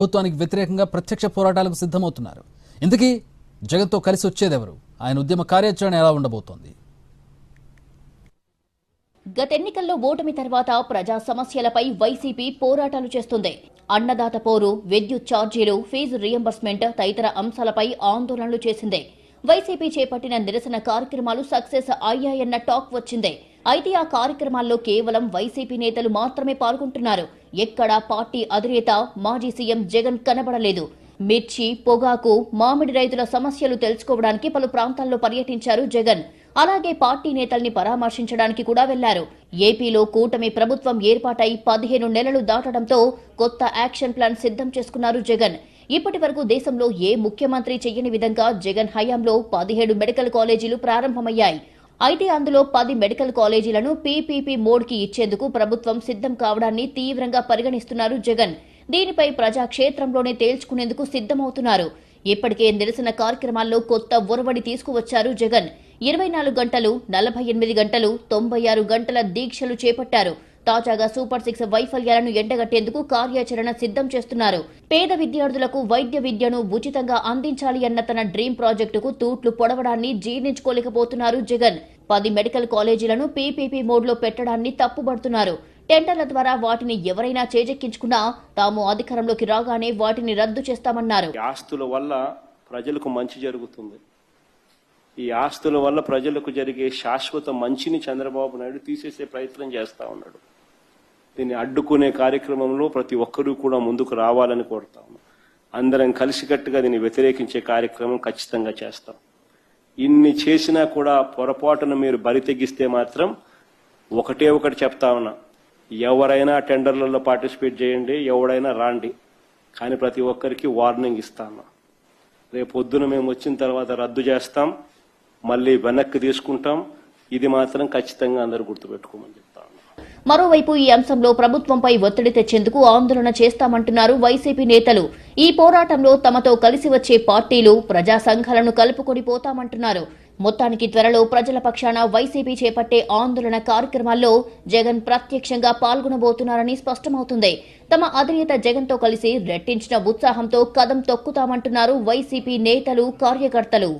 ప్రభుత్వానికి వ్యతిరేకంగా ప్రత్యక్ష పోరాటాలకు సిద్ధమవుతున్నారు. ఇందుకీ జగన్తో కలిసి వచ్చేదెవరు? ఆయన ఉద్యమ కార్యాచరణ ఎలా ఉండబోతోంది? గత ఎన్నికల్లో ఓటమి తర్వాత ప్రజా సమస్యలపై వైసీపీ పోరాటాలు చేస్తుంది. అన్నదాత పోరు విద్యుత్ ఛార్జీలు ఫీజు రియంబర్స్మెంట్ తదితర అంశాలపై ఆందోళనలు చేసింది. వైసీపీ చేపట్టిన నిరసన కార్యక్రమాలు సక్సెస్ అయ్యాయన్న టాక్ వచ్చింది. అయితే ఆ కార్యక్రమాల్లో కేవలం వైసీపీ నేతలు మాత్రమే పాల్గొంటున్నారు. ఎక్కడా పార్టీ అధినేత మాజీ సీఎం జగన్ కనబడలేదు. మిర్చి పొగాకు మామిడి రైతుల సమస్యలు తెలుసుకోవడానికి పలు ప్రాంతాల్లో పర్యటించారు జగన్. అలాగే పార్టీ నేతల్ని పరామర్శించడానికి కూడా వెళ్ళారు. ఏపీలో కూటమి ప్రభుత్వం ఏర్పాటై పదిహేను నెలలు దాటడంతో కొత్త యాక్షన్ ప్లాన్ సిద్ధం చేసుకున్నారు జగన్. ఇప్పటి వరకు దేశంలో ఏ ముఖ్యమంత్రి చెయ్యని విధంగా జగన్ హయాంలో పదిహేడు మెడికల్ కాలేజీలు ప్రారంభమయ్యాయి. అయితే అందులో పది మెడికల్ కాలేజీలను పీపీపీ మోడ్కి ఇచ్చేందుకు ప్రభుత్వం సిద్ధం కావడాన్ని తీవ్రంగా పరిగణిస్తున్నారు జగన్. దీనిపై ప్రజాక్షేత్రంలోనే తేల్చుకునేందుకు సిద్ధమవుతున్నారు. ఇప్పటికే నిరసన కార్యక్రమాల్లో కొత్త ఒరవడి తీసుకువచ్చారు జగన్. ఇరవై నాలుగు గంటలు నలభై ఎనిమిది గంటలు తొంభై ఆరు గంటల దీక్షలు చేపట్టారు. తాజాగా సూపర్ సిక్స్ వైఫల్యాలను ఎండగట్టేందుకు కార్యాచరణ సిద్ధం చేస్తున్నారు. పేద విద్యార్థులకు వైద్య విద్యను ఉచితంగా అందించాలి అన్న తన డ్రీమ్ ప్రాజెక్టుకు తూట్లు పొడవడాన్ని జీర్ణించుకోలేకపోతున్నారు జగన్. పది మెడికల్ కాలేజీలను పీపీపీ మోడ్లో పెట్టడాన్ని తప్పుబడుతున్నారు. టెండర్ల ద్వారా వాటిని ఎవరైనా చేజెక్కించుకున్నా తాము అధికారంలోకి రాగానే వాటిని రద్దు చేస్తామన్నారు. ఈ ఆస్తుల వల్ల ప్రజలకు మంచి జరుగుతుంది. ఈ ఆస్తుల వల్ల ప్రజలకు జరిగే శాశ్వత మంచిని చంద్రబాబు నాయుడు తీసేసే ప్రయత్నం చేస్తా ఉన్నాడు. దీన్ని అడ్డుకునే కార్యక్రమంలో ప్రతి ఒక్కరూ కూడా ముందుకు రావాలని కోరుతాము అందరం కలిసికట్టుగా దీన్ని వ్యతిరేకించే కార్యక్రమం ఖచ్చితంగా చేస్తాం. ఇన్ని చేసినా కూడా పొరపాటున మీరు బరి తెగిస్తే మాత్రం ఒకటే ఒకటి చెప్తా ఉన్నా. ఎవరైనా టెండర్లలో పార్టిసిపేట్ చేయండి ఎవడైనా రాండి. కానీ ప్రతి ఒక్కరికి వార్నింగ్ ఇస్తాను రేపు పొద్దున మేము వచ్చిన తర్వాత రద్దు చేస్తాం మళ్ళీ వెనక్కి తీసుకుంటాం. ఇది మాత్రం ఖచ్చితంగా అందరూ గుర్తుపెట్టుకోమని చెప్తాను. మరోవైపు ఈ అంశంలో ప్రభుత్వంపై ఒత్తిడి తెచ్చేందుకు ఆందోళన చేస్తామంటున్నారు వైసీపీ నేతలు. ఈ పోరాటంలో తమతో కలిసి వచ్చే పార్టీలు ప్రజా సంఘాలను కలుపుకొని పోతామంటున్నారు. మొత్తానికి త్వరలో ప్రజల పక్షాన వైసీపీ చేపట్టే ఆందోళన కార్యక్రమాల్లో జగన్ ప్రత్యక్షంగా పాల్గొనబోతున్నారని స్పష్టమవుతుంది. తమ అధినేత జగన్తో కలిసి రెట్టించిన ఉత్సాహంతో కదం తొక్కుతామంటున్నారు వైసీపీ నేతలు కార్యకర్తలు.